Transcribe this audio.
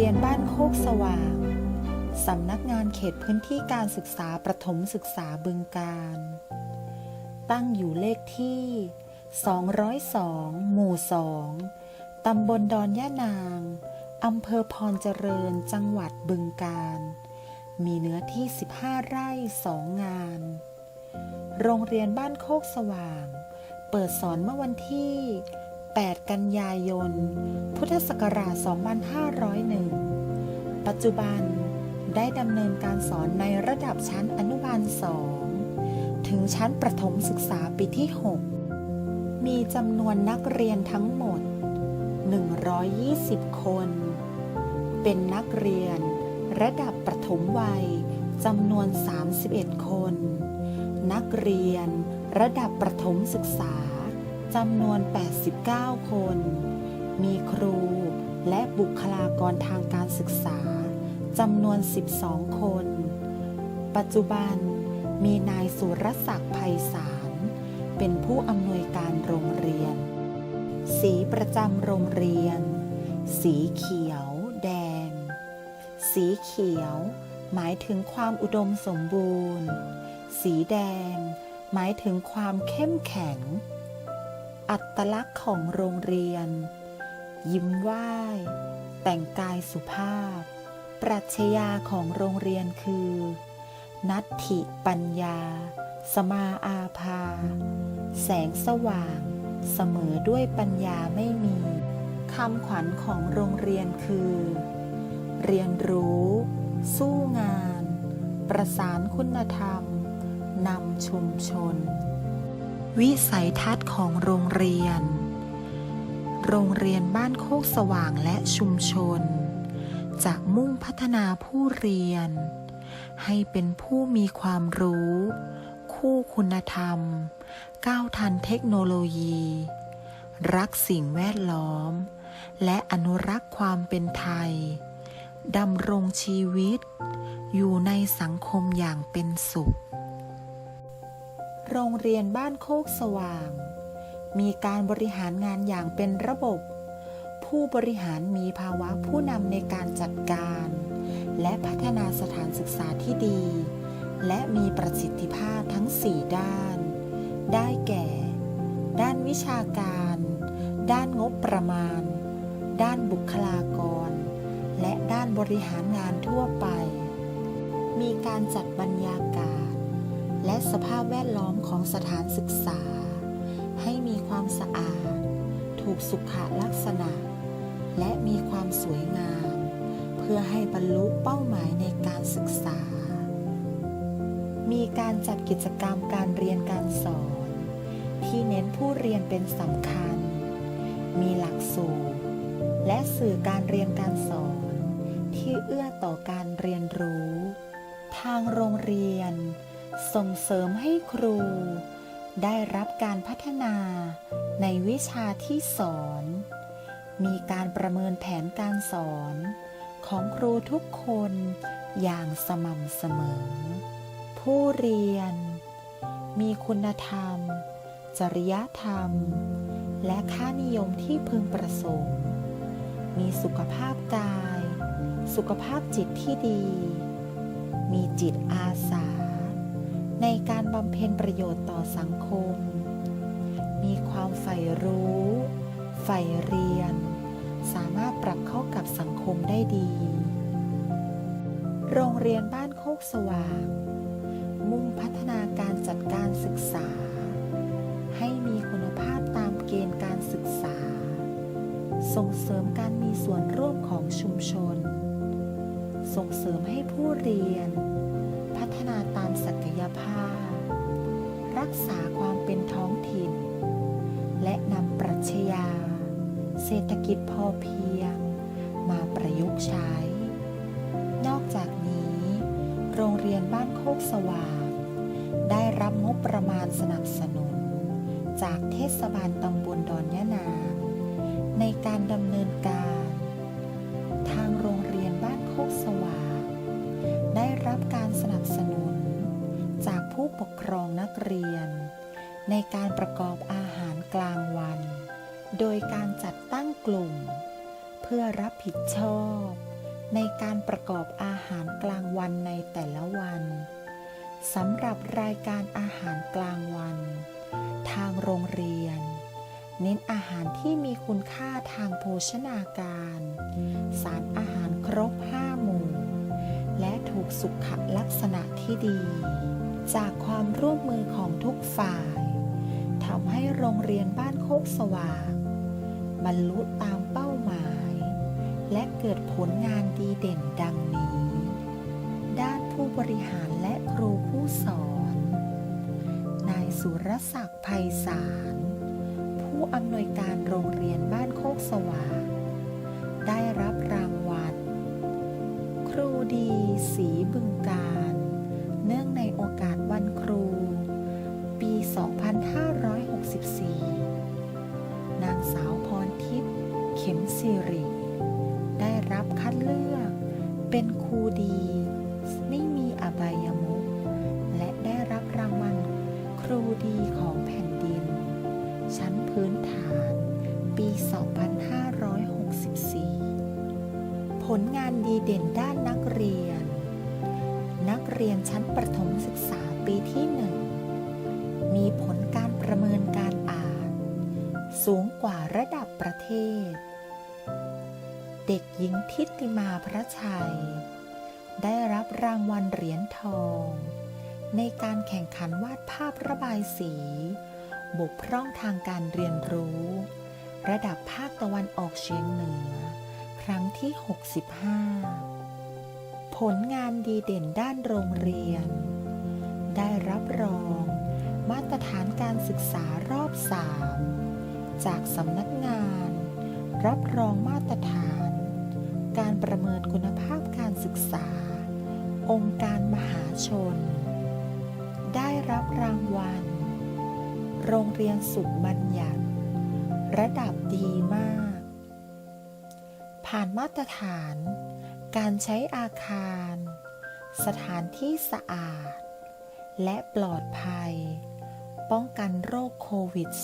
ียนบ้านโคกสว่าง สำนักงานเขตพื้นที่การศึกษาประถมศึกษาบึงการ ตั้งอยู่เลขที่ 202 หมู่ 2 ตำบลดอนย่านาง อำเภอพรเจริญ จังหวัดบึงการ มีเนื้อที่ 15 ไร่ 2 งาน โรงเรียนบ้านโคกสว่าง เปิดสอนเมื่อวันที่ กันยายน พุทธศักราช 2501 ปัจจุบันได้ดำเนินการสอนในระดับชั้นอนุบาล 2 ถึงชั้นประถมศึกษาปีที่ 6 มีจำนวนนักเรียนทั้งหมด 120 คน เป็นนักเรียนระดับประถมวัยจำนวน 31 คน นักเรียนระดับประถมศึกษา จำนวน 89 คน มีครูและบุคลากรทางการศึกษาจำนวน 12 คน ปัจจุบันมีนายสุรศักดิ์ไพศาลเป็นผู้อำนวยการโรงเรียน สีประจำโรงเรียน สีเขียว แดง สีเขียว หมายถึงความอุดมสมบูรณ์ สีแดง หมายถึงความเข้มแข็ง อัตลักษณ์ของโรงเรียน ยิ้มไหว้ แต่งกายสุภาพ ปรัชญาของโรงเรียนคือ นัตถิปัญญา สมาอาภา แสงสว่าง เสมอด้วยปัญญาไม่มีคำขวัญของโรงเรียนคือ เรียนรู้ สู้งาน ประสานคุณธรรมนำชุมชน วิสัยทัศน์ของโรงเรียน โรงเรียนบ้านโคกสว่างและชุมชน จะมุ่งพัฒนาผู้เรียน ให้เป็นผู้มีความรู้ คู่คุณธรรม ก้าวทันเทคโนโลยี รักสิ่งแวดล้อม และอนุรักษ์ความเป็นไทยดำรงชีวิต อยู่ในสังคมอย่างเป็นสุข โรงเรียนบ้านโคกสว่าง มีการบริหารงานอย่างเป็นระบบ ผู้บริหารมีภาวะผู้นำในการจัดการ และพัฒนาสถานศึกษาที่ดี และมีประสิทธิภาพทั้ง 4 ด้าน ได้แก่ ด้านวิชาการ ด้านงบประมาณ ด้านบุคลากร และด้านบริหารงานทั่วไป มีการจัดบรรยากาศ และสภาพแวดล้อมของสถานศึกษา ให้มีความสะอาด ถูกสุขลักษณะ และมีความสวยงาม เพื่อให้บรรลุเป้าหมายในการศึกษา มีการจัดกิจกรรมการเรียนการสอน ที่เน้นผู้เรียนเป็นสำคัญ มีหลักสูตร และสื่อการเรียนการสอน ที่เอื้อต่อการเรียนรู้ ทางโรงเรียน ส่งเสริมให้ครู ได้รับการพัฒนาในวิชาที่สอน มีการประเมินแผนการสอนของครูทุกคนอย่างสม่ำเสมอ ผู้เรียน มีคุณธรรม จริยธรรม และค่านิยมที่พึงประสงค์ มีสุขภาพกาย สุขภาพจิตที่ดี มีจิตอาสา ในการบำเพ็ญประโยชน์ต่อสังคม มีความใฝ่รู้ใฝ่เรียน สามารถปรับเข้ากับสังคมได้ดี โรงเรียนบ้านโคกสว่างมุ่งพัฒนาการจัดการศึกษา ให้มีคุณภาพตามเกณฑ์การศึกษา ส่งเสริมการมีส่วนร่วมของชุมชน ส่งเสริมให้ผู้เรียน นาตามศักยภาพ รักษาความเป็นท้องถิ่น และนำปรัชญาเศรษฐกิจพอเพียง มาประยุกต์ใช้ นอกจากนี้ โรงเรียนบ้านโคกสว่าง ได้รับงบประมาณสนับสนุน จากเทศบาลตำบลดอนยะนางในการดำเนินการ รับการสนับสนุน จากผู้ปกครองนักเรียน ในการประกอบอาหารกลางวัน โดยการจัดตั้งกลุ่ม เพื่อรับผิดชอบ ในการประกอบอาหารกลางวันในแต่ละวันสำหรับรายการอาหารกลางวัน ทางโรงเรียน เน้นอาหารที่มีคุณค่าทางโภชนาการ สารอาหารครบห้า สุขลักษณะที่ดี จากความร่วมมือของทุกฝ่ายทำให้โรงเรียนบ้านโคกสว่างบรรลุตามเป้าหมาย และเกิดผลงานดีเด่นดังนี้ ด้านผู้บริหารและครูผู้สอน นายสุรศักดิ์ภัยสาร ผู้อำนวยการโรงเรียนบ้านโคกสว่างได้รับรางวัลครูดี สีบึงการ เนื่องในโอกาสวันครู ปี 2564 นางสาวพรทิพย์ เข็มสิริ ได้รับคัดเลือก เป็นครูดีไม่มีอบายมุขและได้รับรางวัลครูดีของแผ่นดิน ชั้นพื้นฐาน ปี 2564 ผลงานดีเด่นด้านนักเรียน เรียนชั้นประถมศึกษาปีที่หนึ่งมีผลการประเมินการอ่าน สูงกว่าระดับประเทศ เด็กหญิงทิติมาพระชัย ได้รับรางวัลเหรียญทอง ในการแข่งขันวาดภาพระบายสี บกพร่องทางการเรียนรู้ ระดับภาคตะวันออกเฉียงเหนือ ครั้งที่ 65 ผลงานดีเด่นด้านโรงเรียน ได้รับรอง มาตรฐานการศึกษารอบ 3 จากสำนักงาน รับรองมาตรฐาน การประเมินคุณภาพการศึกษา องค์การมหาชน ได้รับรางวัล โรงเรียนสุขบัญญัติ ระดับดีมาก ผ่านมาตรฐาน การใช้อาคาร สถานที่สะอาด และปลอดภัย ป้องกันโรคโควิด 2019